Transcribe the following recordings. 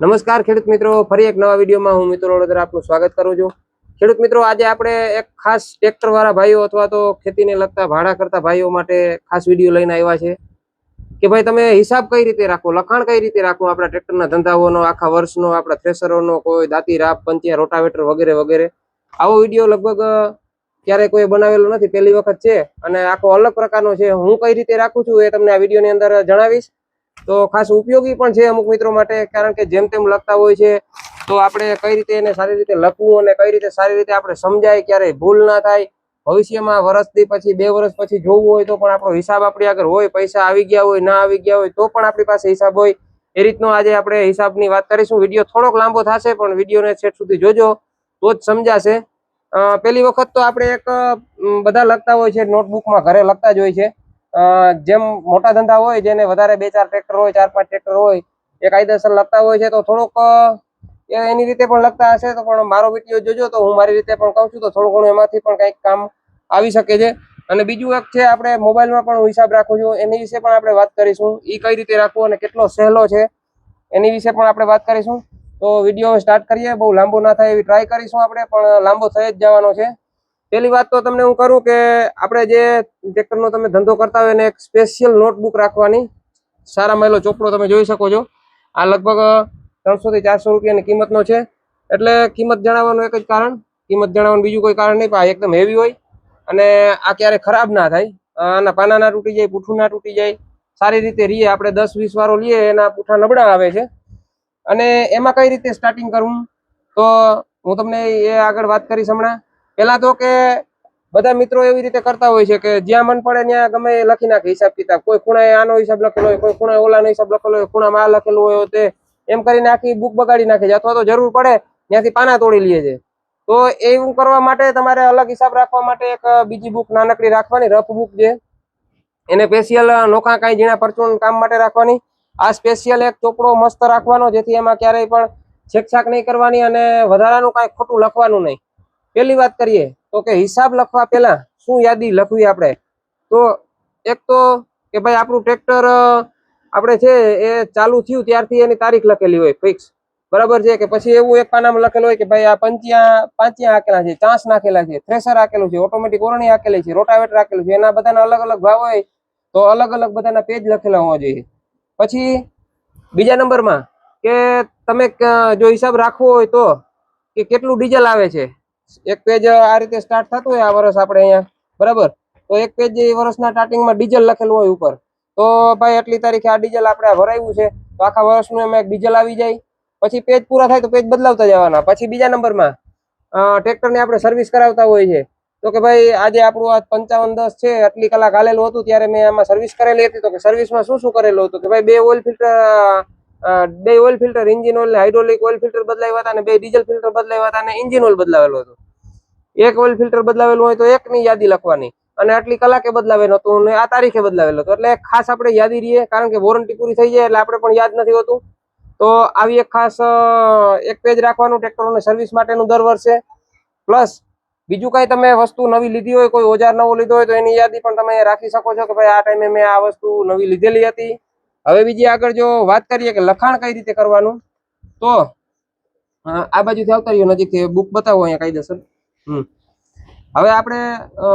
નમસ્કાર ખેડૂત મિત્રો, ફરી એક નવા વિડીયોમાં હું મિત્રો વડોદરા આપનું સ્વાગત કરું છું. ખેડૂત મિત્રો, આજે આપણે એક ખાસ ટ્રેક્ટર વાળા ભાઈઓ અથવા તો ખેતીને લગતા ભાડા કરતા ભાઈઓ માટે ખાસ વીડિયો લઈને આવ્યા છે. કે ભાઈ, તમે હિસાબ કઈ રીતે રાખો? લખાણ કઈ રીતે રાખો આપણા ટ્રેક્ટરના ધંધાઓનો, આખા વર્ષનો, આપણા થ્રેસરોનો કોઈ દાંતી રાપ પંચિયા, રોટાવેટર વગેરે વગેરે? આવો વીડિયો લગભગ ક્યારેય કોઈ બનાવેલો નથી. પહેલી વખત છે અને આખો અલગ પ્રકારનો છે. હું કઈ રીતે રાખું છું એ તમને આ વિડીયોની અંદર જણાવીશ. તો ખાસ ઉપયોગી પણ છે અમુક મિત્રો માટે, કારણ કે જેમ તેમ લખતા હોય છે, તો આપણે કઈ રીતે એને સારી રીતે લખવું અને કઈ રીતે સારી રીતે આપણે સમજાય, ક્યારેય ભૂલ ના થાય. ભવિષ્યમાં વર્ષથી પછી, બે વર્ષ પછી જોવું હોય તો પણ આપણો હિસાબ આપણી આગળ હોય, પૈસા આવી ગયા હોય, ના આવી ગયા હોય, તો પણ આપણી પાસે હિસાબ હોય. એ રીતનો આજે આપણે હિસાબની વાત કરીશું. વીડિયો થોડોક લાંબો થશે, પણ વિડીયોને છેટ સુધી જોજો, તો જ સમજાશે. પહેલી વખત તો આપણે એક બધા લખતા હોય છે, નોટબુકમાં ઘરે લખતા જ હોય છે. જેમ મોટા ધંધા હોય, જેને વધારે બે ચાર ટ્રેક્ટર હોય, ચાર પાંચ ટ્રેક્ટર હોય એ કાયદેસર લખતા હોય છે, તો થોડોક એની રીતે પણ લખતા હશે, તો પણ મારો વીડિયો જોજો, તો હું મારી રીતે પણ કહું છું, તો થોડું ઘણું એમાંથી પણ કંઈક કામ આવી શકે છે. અને બીજું એક છે, આપણે મોબાઈલમાં પણ હું હિસાબ રાખું છું, એની વિશે પણ આપણે વાત કરીશું એ કઈ રીતે રાખવું અને કેટલો સહેલો છે, એની વિશે પણ આપણે વાત કરીશું. તો વીડિયો સ્ટાર્ટ કરીએ, બહુ લાંબો ના થાય એવી ટ્રાય કરીશું આપણે, પણ લાંબો થઈ જ જવાનો છે. પેલી વાત તો તમને હું કરું કે આપણે જે ટ્રેક્ટરનો તમે ધંધો કરતા હોય એને એક સ્પેશિયલ નોટબુક રાખવાની. સારા મહિલો ચોપડો તમે જોઈ શકો છો. આ લગભગ ત્રણસોથી ચારસો રૂપિયાની કિંમતનો છે. એટલે કિંમત જણાવવાનું એક જ કારણ. કિંમત જણાવવાનું બીજું કોઈ કારણ નહીં, પણ એકદમ હેવી હોય. અને આ ક્યારે ખરાબ ના થાય. આના પાના ના તૂટી જાય પૂઠું ના તૂટી જાય. સારી રીતે રીએ, આપણે દસ વીસ વારો લઈએ એના પૂઠા નબળા આવે છે. અને એમાં કઈ રીતે સ્ટાર્ટિંગ કરવું તો હું તમને એ આગળ વાત કરીશ હમણાં. પહેલા તો કે બધા મિત્રો એવી રીતે કરતા હોય છે કે જ્યાં મન પડે ત્યાં ગમે લખી નાખે, હિસાબ કિતાબ. કોઈ ખૂણાએ આનો હિસાબ લખેલો હોય, કોઈ ખૂણાએ ઓલાનો હિસાબ લખેલો હોય, ખૂણામાં આ લખેલું હોય તે એમ કરીને આખી બુક બગાડી નાખે છે. અથવા તો જરૂર પડે ત્યાંથી પાના તોડી લે છે. તો એવું કરવા માટે તમારે અલગ હિસાબ રાખવા માટે એક બીજી બુક નાનકડી રાખવાની રફ બુક છે. એને સ્પેશિયલ નોખા કાંઈ ઝીણા પરચુન કામ માટે રાખવાની. આ સ્પેશિયલ એક ચોપડો મસ્ત રાખવાનો, જેથી એમાં ક્યારેય પણ છેકછાક નહીં કરવાની અને વધારાનું કાંઈ ખોટું લખવાનું નહીં. પહેલી વાત કરીએ તો કે હિસાબ લખવા પહેલા શું યાદી લખવી આપણે? તો એક તો કે ભાઈ આપણું ટ્રેક્ટર આપણે છે એ ચાલુ થયું ત્યારથી એની તારીખ લખેલી હોય, ફિક્સ. બરાબર છે? કે પછી એવું એક પાનામાં લખેલું હોય કે ભાઈ આ પંચ્યા, પાંચિયા આકેલા છે, ચાંસ નાખેલા છે, થ્રેસર આકેલું છે, ઓટોમેટિક ઓરણી આકેલી છે, રોટાવેટર આકેલું છે, એના બધાના અલગ અલગ ભાવ હોય તો અલગ અલગ બધાના પેજ લખેલા હોવા જોઈએ. પછી બીજા નંબરમાં કે તમે જો હિસાબ રાખવો હોય તો કે કેટલું ડીઝલ આવે છે? એક પેજ આ રીતે સ્ટાર્ટ થતું હોય આ વર્ષ આપણે અહીંયા, બરાબર? તો એક પેજ એ વર્ષના સ્ટાર્ટિંગમાં ડીઝલ લખેલું હોય ઉપર. તો ભાઈ એટલી તારીખે આ ડીઝલ આપણે ભરાયું છે, તો આખા વર્ષનું એમાં એક ડીઝલ આવી જાય. પછી પેજ પૂરા થાય તો પેજ બદલાવતા જવાના. પછી બીજા નંબરમાં ટ્રેક્ટરની આપણે સર્વિસ કરાવતા હોય છે. તો કે ભાઈ આજે આપણું આ પંચાવન દસ છે, આટલી કલાક હાલેલું હતું, ત્યારે મેં આમાં સર્વિસ કરેલી હતી. તો કે સર્વિસમાં શું શું કરેલું હતું? કે ભાઈ બે ઓઇલ ફિલ્ટર બે oil filter engine oil hydraulic oil filter બદલાવ્યા હતા અને બે ડીઝલ ફિલ્ટર બદલાવ્યા હતા અને એન્જિન ઓઇલ બદલાવેલું હતું. એક ઓઇલ ફિલ્ટર બદલાવેલું હોય તો એકની યાદી લખવાની અને આટલી કલાકે બદલાવેલું હતું અને આ તારીખે બદલાવેલું હતું. એટલે ખાસ આપણે યાદી રહીએ, કારણ કે વોરંટી પૂરી થઈ જાય એટલે આપણે પણ યાદ નથી હોતું. તો આવી એક ખાસ એક પેજ રાખવાનું ટ્રેક્ટરોને સર્વિસ માટેનું દર વર્ષે. પ્લસ બીજું કાંઈ તમે વસ્તુ નવી લીધી હોય, કોઈ ઓજાર નવો લીધો હોય તો એની યાદી પણ તમે રાખી શકો છો કે ભાઈ આ ટાઈમે મેં આ વસ્તુ નવી લીધેલી હતી. હવે બીજી આગળ જો વાત કરીએ કે લખાણ કઈ રીતે કરવાનું, તો આ બાજુથી આવતા રહ્યો, નજીકથી બુક બતાવો અહીંયા કાયદેસર હમ. હવે આપણે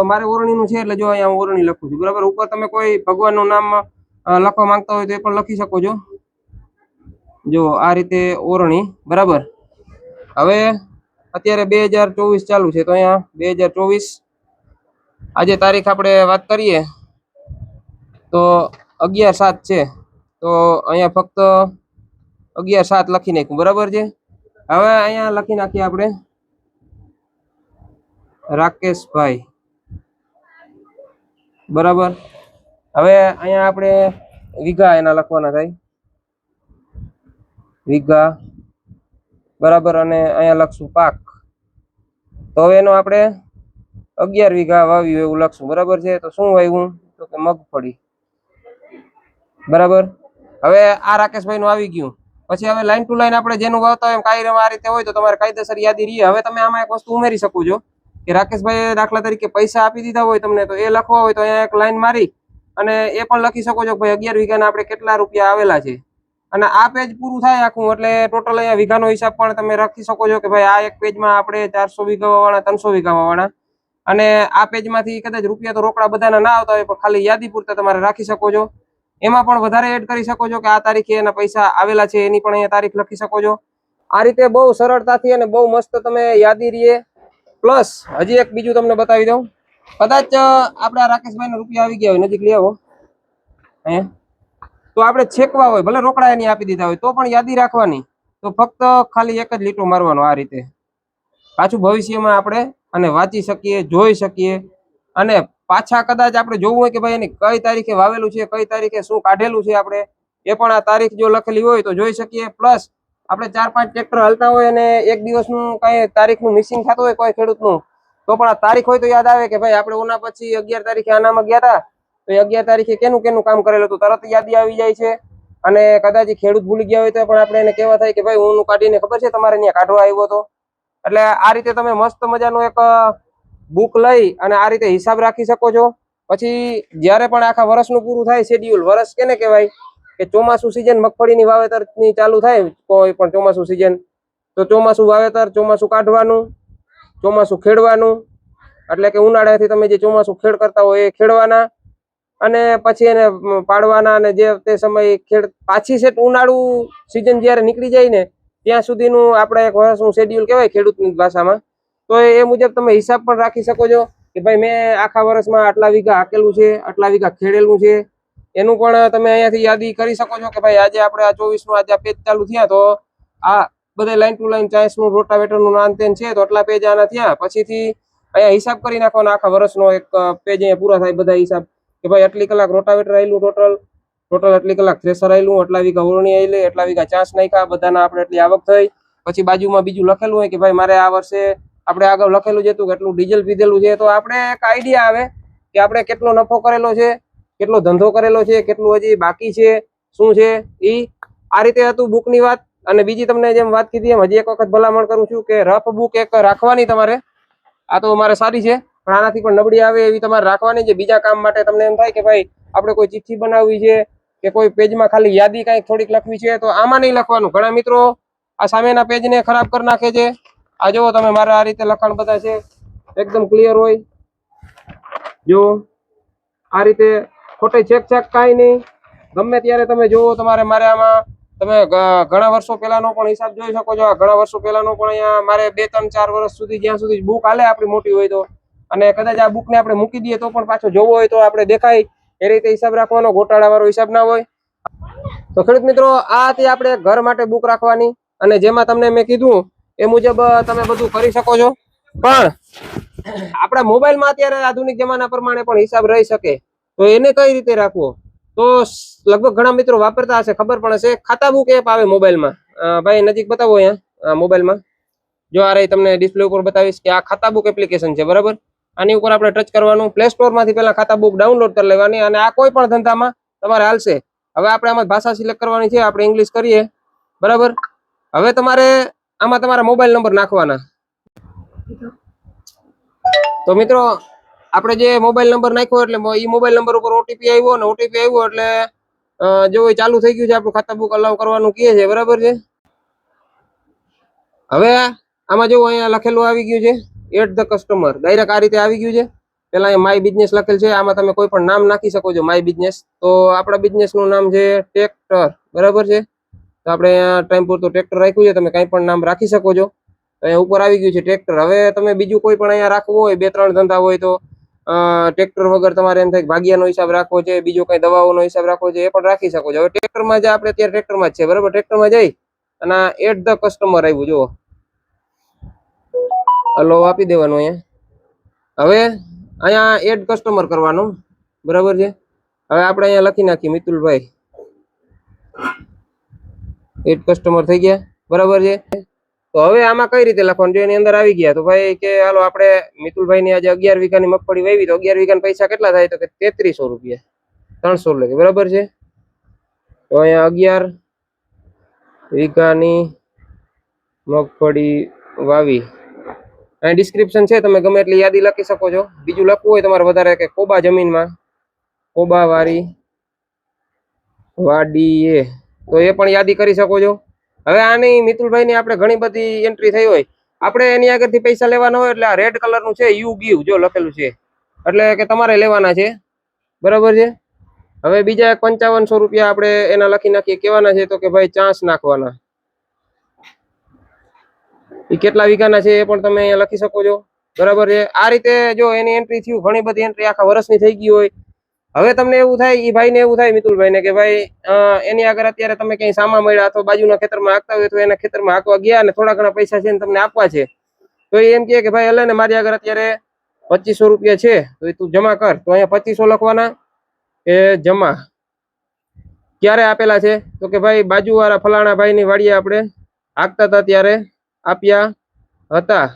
મારે ઓરણીનું છે એટલે જો અહીંયા હું ઓરણી લખું છું. બરાબર? ઉપર તમે કોઈ ભગવાનનું નામ લખવા માંગતા હોય તો એ પણ લખી શકો છો. જો, આ રીતે ઓરણી, બરાબર? હવે અત્યારે બે હજાર ચોવીસ ચાલુ છે, તો અહીંયા બે હજાર ચોવીસ, આજે તારીખ આપણે વાત કરીએ, તો અગિયાર સાત છે. તો અહીંયા ફક્ત અગિયાર સાત લખી નાખ્યું, બરાબર છે? હવે અહીંયા લખી નાખીએ આપણે. રાકેશભાઈ. બરાબર? હવે અહીંયા આપણે વીઘા એના લખવાના થાય. વીઘા. બરાબર, અને અહીંયા લખશું પાક. તો હવે એનો આપણે અગિયાર વીઘા વાવ્યું એવું લખશું, બરાબર છે? તો શું વાવ્યું? તો કે મગફળી. બરાબર? હવે આ રાકેશભાઈ નું આવી ગયું. પછી હવે લાઈન ટુ લાઈન આપણે જેનું વાવતા હોય કાયમ આ રીતે હોય તો તમારે કાયદેસર યાદી રહીએ. હવે તમે આમાં એક વસ્તુ ઉમેરી શકો છો કે રાકેશભાઈ દાખલા તરીકે પૈસા આપી દીધા હોય તમને તો એ લખવા હોય તો અહીંયા એક લાઈન મારી અને એ પણ લખી શકો છો ભાઈ અગિયાર વીઘાના આપણે કેટલા રૂપિયા આવેલા છે. અને આ પેજ પૂરું થાય આખું, એટલે ટોટલ અહીંયા વીઘાનો હિસાબ પણ તમે રાખી શકો છો કે ભાઈ આ એક પેજમાં આપણે ચારસો વીઘા વાળા ત્રણસો વીઘા વાળા અને આ પેજમાંથી કદાચ રૂપિયા તો રોકડા બધાના ના આવતા હોય, પણ ખાલી યાદી પૂરતા તમારે રાખી શકો છો. એમાં પણ વધારે એડ કરી શકો છો કે આ તારીખે એના પૈસા આવેલા છે, એની પણ અહીંયા તારીખ લખી શકો છો. આ રીતે બહુ સરળતાથી અને બહુ મસ્ત તમે યાદી રહીએ પ્લસ હજી એક બીજું તમને બતાવી દઉં. કદાચ આપણા રાકેશભાઈ રૂપિયા આવી ગયા હોય, નજીક લઈ આવો. તો આપણે છેકવા હોય, ભલે રોકડા એની આપી દીધા હોય, તો પણ યાદી રાખવાની. તો ફક્ત ખાલી એક જ લીટો મારવાનો આ રીતે. પાછું ભવિષ્યમાં આપણે અને વાંચી શકીએ, જોઈ શકીએ અને પાછા કદાચ આપણે જોવું હોય કે ભાઈ એની કઈ તારીખે વાવેલું છે, કઈ તારીખે શું કાઢેલું છે આપણે, એ પણ આ તારીખ જો લખેલી હોય તો જોઈ શકીએ. પ્લસ આપણે ચાર પાંચ ટ્રેક્ટર હાલતા હોય અને એક દિવસનું કઈ તારીખનું મિસિંગ થતું હોય કોઈ ખેડૂતનું, તો પણ આ તારીખ હોય તો યાદ આવે કે ભાઈ આપણે ઓના પછી અગિયાર તારીખે આનામાં ગયા હતા તો અગિયાર તારીખે કેનું કેનું કામ કરેલું હતું, તરત યાદી આવી જાય છે. અને કદાચ ખેડૂત ભૂલી ગયા હોય તો પણ આપણે એને કહેવા થાય કે ભાઈ હું કાઢીને ખબર છે તમારે ત્યાં કાઢવા આવ્યો હતો એટલે આ રીતે તમે મસ્ત મજાનું એક બુક લઈ અને આ રીતે હિસાબ રાખી શકો છો. પછી જ્યારે પણ આખા વર્ષનું પૂરું થાય શેડ્યુલ વર્ષ કેને કહેવાય? કે ચોમાસું સિઝન મગફળીની વાવેતરની ચાલુ થાય, કોઈ પણ ચોમાસું સિઝન તો ચોમાસું વાવેતર, ચોમાસું કાઢવાનું, ચોમાસું ખેડવાનું, એટલે કે ઉનાળાથી તમે જે ચોમાસું ખેડ કરતા હોય એ ખેડવાના, અને પછી એને પાડવાના, અને જે તે સમય ખેડ, પાછી સેટ ઉનાળુ સિઝન જ્યારે નીકળી જાય ને, ત્યાં સુધીનું આપણે એક વર્ષનું શેડ્યુલ કહેવાય ખેડૂતની ભાષામાં. તો એ મુજબ તમે હિસાબ પણ રાખી શકો છો કે ભાઈ મેં આખા વર્ષમાં આટલા વીઘા હાકેલું છે, આટલા વીઘા ખેડેલું છે. એનું પણ તમે અહીંયાથી યાદી કરી શકો છો કે ભાઈ આજે આપણે આ ચોવીસનું આજે પેજ ચાલુ થયા તો આ બધા લાઈન ટુ લાઈન ચાલીસ રોટાવેટરનું રોટાવેટરનું નાન તેન છે, તો આટલા પેજ આના થયા. પછીથી અહીંયા હિસાબ કરી નાખવાનો, આખા વર્ષનો એક પેજ અહીંયા પૂરા થાય બધા હિસાબ. કે ભાઈ આટલી કલાક રોટાવેટર આવેલું ટોટલ ટોટલ આટલી કલાક થ્રેસર આવેલું આટલા વીઘા ઓરણી આવેલી એટલા વીઘા ચાંસ નાખ્યા, બધાના આપણે એટલી આવક થઈ. પછી બાજુમાં બીજું લખેલું હોય કે ભાઈ મારે આ વર્ષે આપણે આગળ લખેલું છે તો કેટલું ડીઝલ પીધેલું છે તો આપણે એક આઈડિયા આવે કે આપણે કેટલો નફો કરેલો છે, કેટલો ધંધો કરેલો છે, કેટલું હજી બાકી છે, શું છે એ આ રીતે હતું બુકની વાત. અને બીજી તમને જેમ વાત કીધી એમ હજી એક વખત ભલામણ કરું છું કે રફ બુક એક રાખવાની તમારે. આ તો મારે સારી છે, પણ આનાથી પણ નબળી આવે એવી તમારે રાખવાની છે. બીજા કામ માટે તમને એમ થાય કે ભાઈ, આપણે કોઈ ચિઠ્ઠી બનાવવી છે કે કોઈ પેજમાં ખાલી યાદી કાંઈક થોડીક લખવી છે, તો આમાં નહીં લખવાનું. ઘણા મિત્રો આ સામેના પેજને ખરાબ કરી નાખે છે. આ જુઓ તમે, મારા આ રીતે લખાણ બધા છે. એકદમ ક્લિયર હોય. જો આ રીતે ખોટે ચેક ચેક કાંઈ નહીં. ગમે ત્યારે તમે જુઓ, તમારે મારે આમાં તમે ઘણા વર્ષો પહેલાનો પણ હિસાબ જોઈ શકો છો. ઘણા વર્ષો પહેલાનો પણ અહીંયા મારે બે, ત્રણ, ચાર વર્ષ સુધી, જ્યાં સુધી બુક હાલે આપણી મોટી હોય તો. અને કદાચ આ બુકને આપણે મૂકી દઈએ તો પણ પાછો જોવો હોય તો આપણે દેખાય. એ રીતે હિસાબ રાખવાનો, ગોટાળાવાળો હિસાબ ના હોય. તો ખેડૂત મિત્રો, આ હતી આપણે ઘર માટે બુક રાખવાની. અને જેમાં તમને મેં કીધું એ મુજબ તમે બધું કરી શકો છો. પણ આપણા મોબાઈલમાં અત્યારે આધુનિક જમાના પ્રમાણે પણ હિસાબ રહી શકે. તો એને કઈ રીતે રાખવો? તો લગભગ ઘણા મિત્રો વાપરતા હશે, ખબર પણ હશે. ખાતા બુક એપ આવે મોબાઈલમાં. ભાઈ, નજીક બતાવો અહીંયા મોબાઈલમાં. જો આ રહી તમને ડિસ્પ્લે ઉપર બતાવીશ કે આ ખાતા બુક એપ્લિકેશન છે, બરાબર? આની ઉપર આપણે ટચ કરવાનું. પ્લે સ્ટોરમાંથી પહેલાં ખાતા બુક ડાઉનલોડ કરી લેવાની અને આ કોઈ પણ ધંધામાં તમારે હાલશે. હવે આપણે આમાં ભાષા સિલેક્ટ કરવાની છે, આપણે ઇંગ્લિશ કરીએ. બરાબર? હવે તમારે આમાં તમારા મોબાઈલ નંબર નાખવાના. તો મિત્રો, આપણે જે મોબાઈલ નંબર નાખ્યો એટલે એ મોબાઈલ નંબર ઉપર ઓટીપી આવ્યો ને ઓટીપી આવ્યો એટલે જો એ ચાલુ થઈ ગયું છે, આપણું ખાતા બુક અલાઉ કરવાનું કહે છે, બરાબર છે? હવે આમાં જો અહીંયા લખેલું આવી ગયું છે એટ ધ કસ્ટમર ડાયરેક્ટ આ રીતે આવી ગયું છે. પેલા અહીંયા માય બિઝનેસ લખેલ છે, આમાં તમે કોઈ પણ નામ નાખી શકો છો માય બિઝનેસ તો આપણા બિઝનેસનું નામ છે ટ્રેક્ટર બરાબર છે? તો આપણે અહીંયા ટાઈમ પૂરતું ટ્રેક્ટર રાખ્યું છે, તમે કાંઈ પણ નામ રાખી શકો છો. અહીંયા ઉપર આવી ગયું છે ટ્રેક્ટર હવે તમે બીજું કોઈ પણ અહીંયા રાખવું હોય, બે, ત્રણ ધંધા હોય તો ટ્રેક્ટર વગર તમારે એમ થાય ભાગ્યાનો હિસાબ રાખવો છે, બીજો કઈ દવાઓનો હિસાબ રાખવો છે, એ પણ રાખી શકો છો. હવે ટ્રેક્ટરમાં જ આપણે અત્યારે ટ્રેક્ટરમાં જ છે, બરાબર? ટ્રેક્ટરમાં જઈ અને એટ ધ કસ્ટમર આવ્યું, જુઓ. હલો આપી દેવાનું અહીંયા. હવે અહીંયા એડ કસ્ટમર કરવાનું, બરાબર છે? હવે આપણે અહીંયા લખી નાખીએ, મિતુલભાઈ. એડ કસ્ટમર થઈ ગયા. બરાબર છે? તો હવે આમાં કઈ રીતે લખવાનું? જો એની અંદર આવી ગયા, તો ભાઈ કે હાલો આપણે મિતુલભાઈ ની આજે અગિયાર વીઘાની મગફળી વાવી, તો અગિયાર વીઘાના પૈસા કેટલા થાય? તો કે તેત્રીસો રૂપિયા. ત્રણસો લેખે બરાબર છે? તો અહીંયા અગિયાર વીઘાની મગફળી વાવી. અહીં ડિસ્ક્રિપ્શન છે, તમે ગમે એટલી યાદી લખી શકો છો. બીજું લખવું હોય તમારે વધારે કે કોબા જમીનમાં? કોબા વાળી વાડીએ. તો એ પણ યાદી કરી શકો છો. હવે આની મિતુલભાઈની આપણે ઘણી બધી એન્ટ્રી થઈ હોય. આપણે એની આગળથી પૈસા લેવાના હોય એટલે આ રેડ કલરનું છે યુ ગીવ જો લખેલું છે. એટલે કે તમારે લેવાના છે. બરાબર છે? હવે બીજા પંચાવનસો રૂપિયા આપણે એના લખી નાખીએ. કેવાના છે તો કે ભાઈ ચાન્સ નાખવાના. એ કેટલા વીઘાના છે એ પણ તમે અહીંયા લખી શકો છો. બરાબર છે? આ રીતે જો એની એન્ટ્રી થયું, ઘણી બધી એન્ટ્રી આખા વર્ષની થઈ ગઈ હોય. હવે તમને એવું થાય એ ભાઈને એવું થાય મિતુલભાઈને કે ભાઈ એની આગળ અત્યારે તમે ક્યાંય સામા મળ્યા અથવા બાજુના ખેતરમાં હાંકતા હોય તો એના ખેતરમાં હાંકવા ગયા અને થોડા ઘણા પૈસા છે તમને આપવા છે. તો એ એમ કે ભાઈ હલે ને મારી આગળ અત્યારે પચીસો રૂપિયા છે, તો એ તું જમા કર. તો અહીંયા પચીસો લખવાના એ જમા. ક્યારે આપેલા છે? તો કે ભાઈ, બાજુવાળા ફલાણા ભાઈની વાડીએ આપણે હાંકતા હતા ત્યારે આપ્યા હતા.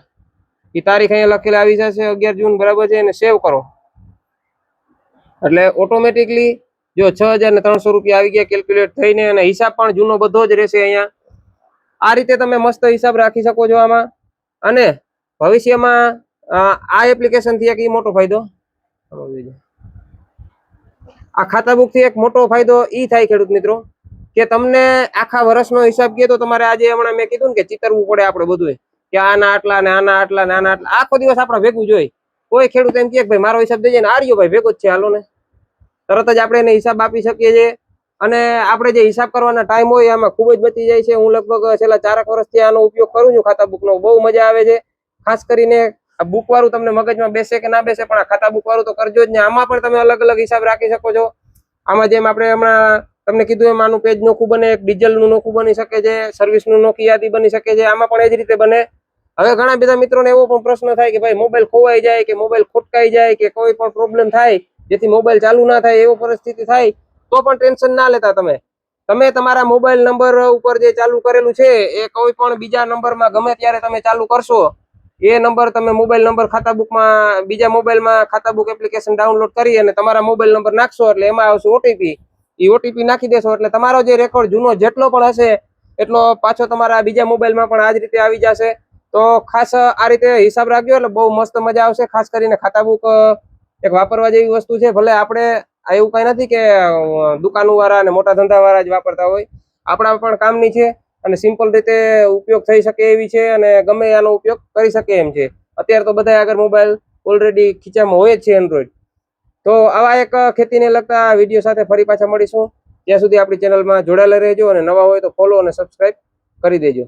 એ તારીખ અહીંયા લખેલા આવી જશે અગિયાર જૂન, બરાબર છે? એને સેવ કરો. એટલે ઓટોમેટિકલી જો છ હજાર ને ત્રણસો રૂપિયા આવી ગયા કેલ્ક્યુલેટ થઈને અને હિસાબ પણ જૂનો બધો જ રહેશે અહીંયા. આ રીતે તમે મસ્ત હિસાબ રાખી શકો છો આમાં. અને ભવિષ્યમાં આ એપ્લિકેશનથી એક એ મોટો ફાયદો. આ ખાતા બુકથી એક મોટો ફાયદો એ થાય ખેડૂત મિત્રો, કે તમને આખા વર્ષનો હિસાબ કહે તો તમારે આજે હમણાં મેં કીધું ને કે ચિતરવું પડે આપણે બધું કે આના આટલા ને આના આટલા ને આના આટલા. આખો દિવસ આપણે ભેગું જોઈએ કોઈ ખેડૂત એમ કે ભાઈ, મારો હિસાબ દેજે ને. આર્યો ભાઈ, ભેગો જ છે, હાલો ને. તરત જ આપણે એને હિસાબ આપી શકીએ છીએ. અને આપણે જે હિસાબ કરવાના ટાઈમ હોય એમાં ખૂબ જ બચી જાય છે. હું લગભગ છેલ્લા ચારક વર્ષથી આનો ઉપયોગ કરું છું ખાતા બુકનો બહુ મજા આવે છે. ખાસ કરીને આ બુક વાળું તમને મગજમાં બેસે કે ના બેસે, પણ આ ખાતા બુક વાળું તો કરજો જ ને. આમાં પણ તમે અલગ અલગ હિસાબ રાખી શકો છો. આમાં જેમ આપણે હમણાં તમને કીધું એમ, આનું પેજ નોખું બને, એક ડીઝલનું નોખું બની શકે છે સર્વિસનું નોખી યાદી બની શકે છે. આમાં પણ એ જ રીતે બને. હવે ઘણા બધા મિત્રોને એવો પણ પ્રશ્ન થાય કે ભાઈ મોબાઈલ ખોવાઈ જાય કે મોબાઈલ ખોટકાઈ જાય કે કોઈ પણ પ્રોબ્લેમ થાય. જેથી મોબાઈલ ચાલુ ના થાય, એવો પરિસ્થિતિ થાય, તો પણ ટેન્શન ના લેતા તમે. તમે તમારા મોબાઈલ નંબર ઉપર જે ચાલુ કરેલું છે, એ કોઈ પણ બીજા નંબરમાં ગમે ત્યારે તમે ચાલુ કરશો, એ નંબર તમે મોબાઈલ નંબર ખાતા બુકમાં બીજા મોબાઈલમાં ખાતા બુક એપ્લિકેશન ડાઉનલોડ કરી અને તમારા મોબાઈલ નંબર નાખશો, એટલે એમાં આવશે ઓટીપી એ ઓટીપી નાખી દેશો, એટલે તમારો જે રેકોર્ડ જૂનો જેટલો પણ હશે, એટલો પાછો તમારા બીજા મોબાઈલમાં પણ આ જ રીતે આવી જશે. તો ખાસ આ રીતે હિસાબ રાખજો, એટલે બહુ મસ્ત મજા આવશે, ખાસ કરીને ખાતા બુક એક વાપરવા જેવી વસ્તુ છે, ભલે આપણે આ એવું કઈ નથી કે દુકાનો વાળા અને મોટા ધંધા વાળા જ વાપરતા હોય. આપણા પણ કામની છે અને સિમ્પલ રીતે ઉપયોગ થઈ શકે એવી છે અને ગમે આનો ઉપયોગ કરી શકે એમ છે. અત્યારે તો બધા આગળ મોબાઈલ ઓલરેડી ખીચામાં હોય જ છે એન્ડ્રોઈડ તો આવા એક ખેતીને લગતા વીડિયો સાથે ફરી પાછા મળીશું. ત્યાં સુધી આપણી ચેનલમાં જોડાયેલા રહેજો અને નવા હોય તો ફોલો અને સબસ્ક્રાઈબ કરી દેજો.